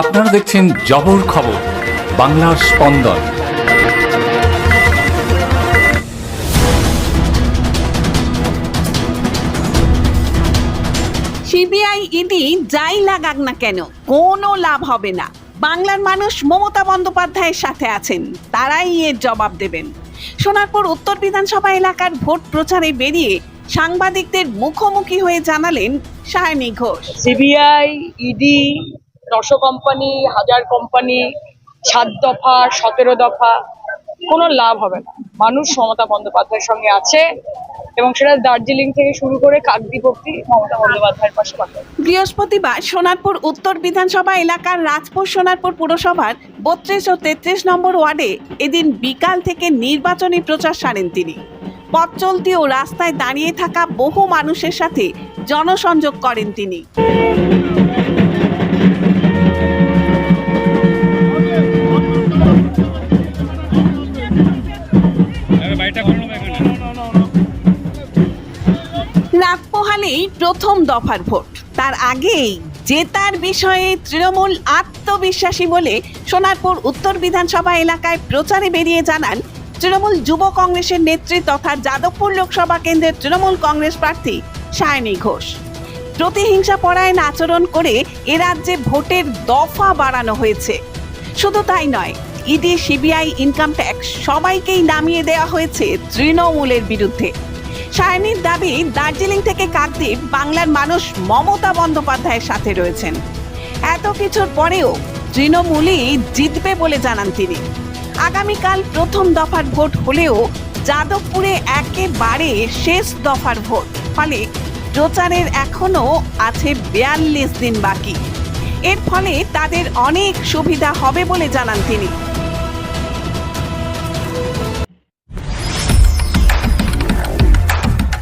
আপনারা দেখছেন জবর খবর বাংলার স্পন্দন। সিবিআই ইডি যাই লাগাক না কেন কোনো লাভ হবে না। বাংলার মানুষ মমতা বন্দ্যোপাধ্যায়ের সাথে আছেন তারাই এর জবাব দেবেন। সোনারপুর উত্তর বিধানসভা এলাকার ভোট প্রচারে বেরিয়ে সাংবাদিকদের মুখোমুখি হয়ে জানালেন সায়নী ঘোষ। সিবিআই ইডি নশো কোম্পানি হাজার কোম্পানি সাত দফা, সতেরো দফা, কোনো লাভ হবে না। মানুষ মমতা বন্দ্যোপাধ্যায়ের সঙ্গে আছে এবং সেটা দার্জিলিং থেকে শুরু করে কাকদ্বীপ মমতা বন্দ্যোপাধ্যায়ের পাশে বৃহস্পতিবার সোনারপুর উত্তর বিধানসভা এলাকার রাজপুর সোনারপুর পুরসভার বত্রিশ ও তেত্রিশ নম্বর ওয়ার্ডে এদিন বিকাল থেকে নির্বাচনী প্রচার সারেন তিনি। পথ চলতি ও রাস্তায় দাঁড়িয়ে থাকা বহু মানুষের সাথে জনসংযোগ করেন তিনি। রাত প্রথম দফার ভোট। তার আগেই জেতার বিষয়ে তৃণমূল আত্মবিশ্বাসী বলে সোনারপুর উত্তর বিধানসভা এলাকায় প্রচারে বেরিয়ে জানান তৃণমূল যুব কংগ্রেসের নেত্রী তথা যাদবপুর লোকসভা কেন্দ্রের তৃণমূল কংগ্রেস প্রার্থী সায়নী ঘোষ। প্রতিহিংসা পরায়ণ আচরণ করে এ রাজ্যে ভোটের দফা বাড়ানো হয়েছে। শুধু তাই নয়, ইডি, সিবিআই, ইনকাম ট্যাক্স সবাইকেই নামিয়ে দেওয়া হয়েছে তৃণমূলের বিরুদ্ধে। সায়নীর দাবি, দার্জিলিং থেকে কাকদ্বীপ বাংলার মানুষ মমতা বন্দ্যোপাধ্যায়ের সাথে রয়েছেন। এত কিছুর পরেও তৃণমূলই জিতবে বলে জানান তিনি। আগামীকাল প্রথম দফার ভোট হলেও যাদবপুরে একেবারে শেষ দফার ভোট, ফলে প্রচারের এখনও আছে বিয়াল্লিশ দিন বাকি। এর ফলে তাদের অনেক সুবিধা হবে বলে জানান তিনি।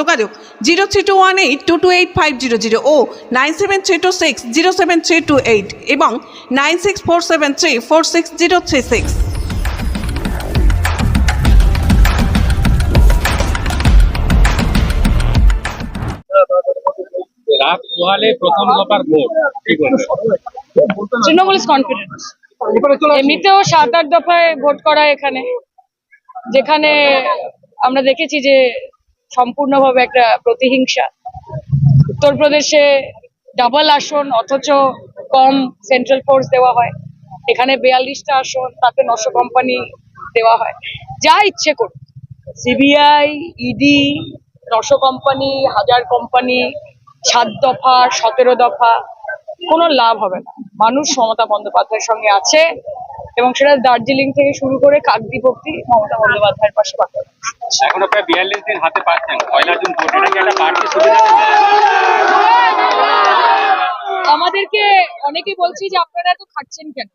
যোগাযোগ zero three two one eight two two eight five zero zero ও nine seven three two six zero seven three two eight এবং nine six four seven three four six zero three six. রাত পোহালে প্রথম দফার vote কি বলবেন? Trinamool is confident এমনিতেও সাত আট দফায় ভোট করা এখানে। যেখানে আমরা দেখেছি যে সম্পূর্ণভাবে একটা প্রতিহিংসা। উত্তরপ্রদেশে ডাবল আসন, অথচ কম সেন্ট্রাল ফোর্স দেওয়া হয়। এখানে বিয়াল্লিশটা আসন, তাতে নশো কোম্পানি দেওয়া হয়। যা ইচ্ছে করুন সিবিআই ইডি নশো কোম্পানি হাজার কোম্পানি সাত দফা, সতেরো দফা, কোনো লাভ হবে না। মানুষ মমতা বন্দ্যোপাধ্যায়ের সঙ্গে আছে। এবং সেটা দার্জিলিং থেকে শুরু করে কাকদ্বীপ অব্দি মমতা বন্দ্যোপাধ্যায়ের পাশে এখনও প্রায় বিয়াল্লিশ দিন হাতে পাচ্ছেন। পয়লা জুন ভোটে নাকি একটা বাড়তি সুবিধা আমাদেরকে অনেকে বলছি যে আপনারা এত খাচ্ছেন কেন?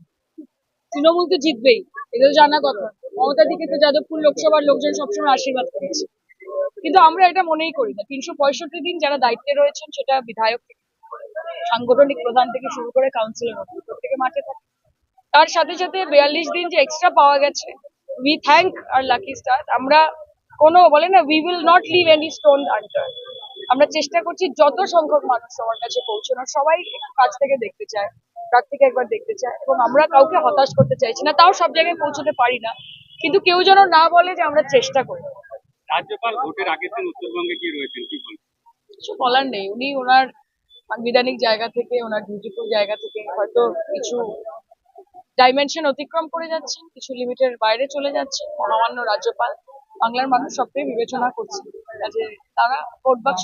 তৃণমূল তো জিতবেই এটা তো জানা কথা। মমতা দিকে তো যাদবপুর লোকসভার লোকজন সবসময় আশীর্বাদ করেছে। কিন্তু আমরা এটা মনেই করি না। তিনশো পঁয়ষট্টি দিন যারা দায়িত্বে রয়েছেন সেটা বিধায়ক থেকে সাংগঠনিক প্রধান থেকে শুরু করে কাউন্সিলর প্রত্যেকে মাঠে থাকে। তার সাথে সাথে বিয়াল্লিশ দিন যে এক্সট্রা পাওয়া গেছে we thank our lucky star আমরা কোনো বলে না we will not leave any stone unturned আমরা চেষ্টা করছি যত সংখ্যক মানুষ সবার কাছে পৌঁছানো সবাই কাছ থেকে দেখতে চায় কাছ থেকে একবার দেখতে চায় এবং আমরা কাউকে হতাশ করতে চাইছি না তাও সব জায়গায় পৌঁছতে পারি না। কিন্তু কেউ যেন না বলে যে আমরা চেষ্টা করি। রাজ্যপাল ভোটের আগের দিন উত্তরবঙ্গে কি রয়েছেন কি বলবেন? কিছু বলার নেই উনি ওনার সাংবিধানিক জায়গা থেকে ওনার ডিউটিফুল জায়গা থেকে হয়তো কিছু ডাইমেনশন অতিক্রম করে যাচ্ছেন, কিছু লিমিটের বাইরে চলে যাচ্ছেন। মহামান্য রাজ্যপাল বাংলার মানুষ সবটাই বিবেচনা করছে তারা ভোট বাক্স